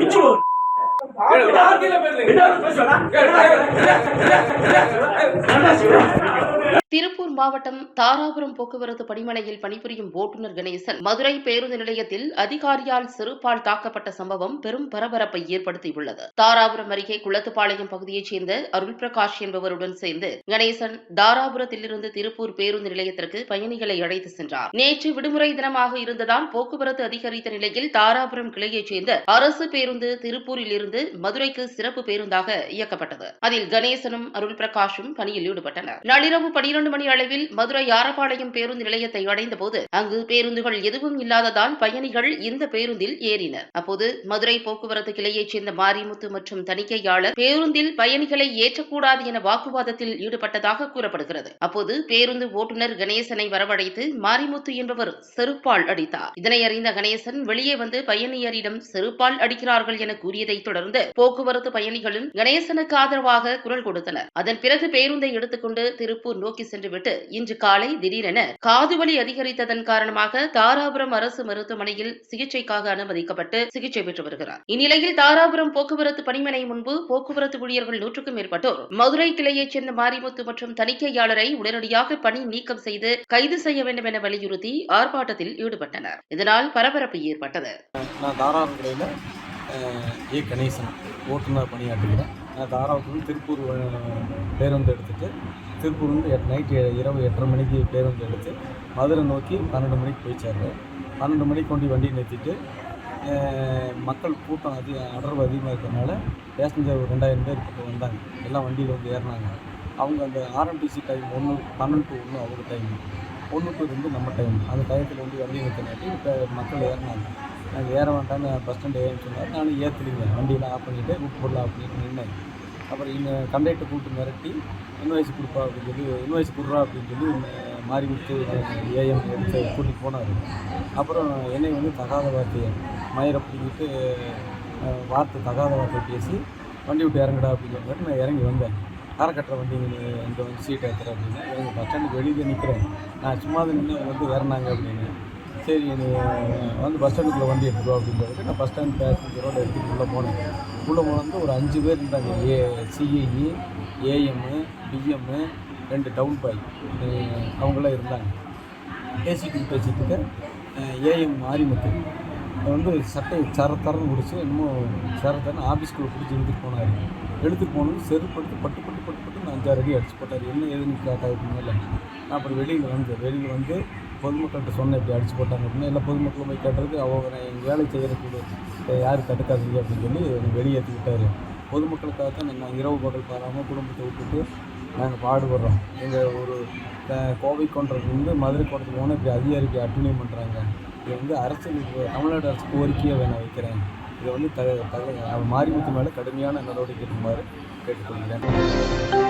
பிச்சு திருப்பூர் மாவட்டம் தாராபுரம் போக்குவரத்து பணிமனையில் பணிபுரியும் ஓட்டுநர் கணேசன் மதுரை பேருந்து நிலையத்தில் அதிகாரியால் சிறுபால் தாக்கப்பட்ட சம்பவம் பெரும் பரபரப்பை ஏற்படுத்தியுள்ளது. தாராபுரம் அருகே குளத்துப்பாளையம் பகுதியைச் சேர்ந்த அருள் பிரகாஷ் என்பவருடன் சேர்ந்து கணேசன் தாராபுரத்திலிருந்து திருப்பூர் பேருந்து நிலையத்திற்கு பயணிகளை அழைத்து சென்றார். நேற்று விடுமுறை தினமாக இருந்ததால் போக்குவரத்து அதிகரித்த நிலையில் தாராபுரம் கிளையைச் சேர்ந்த அரசு பேருந்து திருப்பூரில் இருந்து மதுரைக்கு சிறப்பு பேருந்தாக இயக்கப்பட்டது. அதில் கணேசனும் அருள் பிரகாஷும் பணியில் ஈடுபட்டனர். நள்ளிரவு பனிரெண்டு மணி அளவில் மதுரை யாரப்பாளையம் பேருந்து நிலையத்தை அடைந்தபோது அங்கு பேருந்துகள் எதுவும் இல்லாததால் பயணிகள் இந்த பேருந்தில் ஏறினர். அப்போது மதுரை போக்குவரத்து கிளையைச் சேர்ந்த மாரிமுத்து மற்றும் தணிக்கையாளர் பேருந்தில் பயணிகளை ஏற்றக்கூடாது என வாக்குவாதத்தில் ஈடுபட்டதாக கூறப்படுகிறது. அப்போது பேருந்து ஓட்டுநர் கணேசனை வரவழைத்து மாரிமுத்து என்பவர் செருப்பால் அடித்தார். இதனை அறிந்த கணேசன் வெளியே வந்து பயணியரிடம் செருப்பால் அடிக்கிறார்கள் என கூறியதைத் தொடர்ந்து போக்குவரத்து பயணிகளும் கணேசனுக்கு ஆதரவாக குரல் கொடுத்தனர். அதன் பிறகு பேருந்தை எடுத்துக்கொண்டு திருப்பூர் நோக்கி சென்றுவிட்டு இன்று காலை திடீரென காதுவலி அதிகரித்ததன் காரணமாக தாராபுரம் அரசு மருத்துவமனையில் சிகிச்சைக்காக அனுமதிக்கப்பட்டு சிகிச்சை பெற்று வருகிறார். இந்நிலையில் தாராபுரம் போக்குவரத்து பணிமனை முன்பு போக்குவரத்து ஊழியர்கள் நூற்றுக்கும் மேற்பட்டோர் மதுரை கிளையைச் சேர்ந்த மாரிமுத்து மற்றும் தணிக்கையாளரை உடனடியாக பணி நீக்கம் செய்து கைது செய்ய வேண்டும் என வலியுறுத்தி ஆர்ப்பாட்டத்தில் ஈடுபட்டனர். இதனால் பரபரப்பு ஏற்பட்டது. ஏ கணேசன் ஓட்டுநர் பணியாற்றுகிறேன் நான் தாராபுரம் திருப்பூர் பேருந்து எடுத்துகிட்டு திருப்பூர்லேருந்து எட் நைட்டு இரவு எட்டரை மணிக்கு பேருந்து எடுத்து மதுரை நோக்கி பன்னெண்டு மணிக்கு போய் சேர்றேன் பன்னெண்டு மணிக்கு கொண்டு வண்டி நிறுத்திட்டு மக்கள் கூட்டம் அதிக அடர்வு அதிகமாக இருக்கிறதுனால பேசஞ்சர் ஒரு ரெண்டாயிரம் பேர் இப்போ வந்தாங்க. எல்லாம் வண்டியில் வந்து ஏறினாங்க. அவங்க அந்த ஆர்எம்டிசி டைம் ஒன்று பன்னெண்டு டு ஒன்று அவங்க டைம் ஒன்று டு ரெண்டு நம்ம டைம் அந்த டயத்தில் வந்து வண்டி நிறுத்தினாட்டி இப்போ மக்கள் ஏறினாங்க. நாங்கள் ஏற வேண்டாம்னு பஸ் ஸ்டாண்ட் ஏன்னு சொன்னார். நானும் ஏற்றுலிங்க வண்டியெலாம் ஆஃப் பண்ணிவிட்டு ரூட் போடலாம் அப்படின்னு நின்னேன். அப்புறம் இந்த கண்டக்டர் கூப்பிட்டு மிரட்டி இன்வாய்ஸ் கொடுப்பா அப்படின்னு சொல்லி இன்வாய்ஸ் கொடுறா அப்படின்னு சொல்லி மாறி விட்டு ஏஎம் எடுத்து கூட்டிகிட்டு போனார். அப்புறம் என்னை வந்து தகாத வார்த்தையை மயிர் பிடிக்கிட்டு வார்த்தை தகாத வார்த்தை பேசி வண்டி விட்டு இறங்குடா அப்படின்னு சொல்லிட்டு நான் இறங்கி வந்தேன். காரை கட்டுற வண்டி இங்கே வந்து சீட் ஏற்றுற அப்படின்னு. இவங்க பஸ் ஸ்டாண்டுக்கு வெளியே நிற்கிறேன் நான் சும்மா தான் நின்று வந்து ஏறினாங்க அப்படின்னு. சரி நீ வந்து பஸ் ஸ்டாண்டுக்குள்ளே வண்டி எடுத்துக்கோ அப்படின்னு சொல்லிட்டு நான் பஸ் ஸ்டாண்ட் பேசஞ்சரோடு எடுத்துகிட்டு உள்ளே போனேன். உள்ளே போனது ஒரு அஞ்சு பேர் இருந்தாங்க. ஏ சிஐஇ ஏஎம்மு பிஎம்மு ரெண்டு டவுன் பாய் அவங்களாம் இருந்தாங்க. பேசிட்டு பேசிட்டு ஏஎம் மாரிமுத்து வந்து சட்டையை சர தரன்னு பிடிச்சி இன்னமும் சர தரன்னு ஆஃபீஸ்க்குள்ளே பிடிச்சி இழுத்துட்டு போனார். எடுத்துகிட்டு போனது செருப்படுத்து பட்டு பட்டு பட்டு பட்டு அஞ்சாறு அடி அடிச்சு போட்டார். என்ன ஏதுன்னு கேட்டாங்க மேலே. நான் அப்புறம் வெளியில் வந்து வெளியில் வந்து பொதுமக்கள்கிட்ட சொன்னேன் இப்படி அடிச்சு போட்டாங்க அப்படின்னு எல்லா பொதுமக்களும் போய் கேட்டதுக்கு அவங்க நான் எங்கள் வேலை செய்கிறதுக்கு யாரும் தடுக்காதீங்க அப்படின்னு சொல்லி என்னை பொதுமக்களுக்காக தான் நாங்கள் இரவு பகல் பாராமல் குடும்பத்தை விட்டுட்டு நாங்கள் பாடுபடுறோம். எங்கள் ஒரு கோவை கொண்டதுலேருந்து மதுரை கொண்டது போனால் இப்படி அதிகாரிக்கு அட்டுணியம் பண்ணுறாங்க இது வந்து அரசுக்கு தமிழ்நாடு அரசு கோரிக்கையை நான் வைக்கிறேன். இதை வந்து த தக மாரிமுத்து மேலே கடுமையான நடவடிக்கை இருக்குமாறு கேட்டுக்கொள்கிறேன்.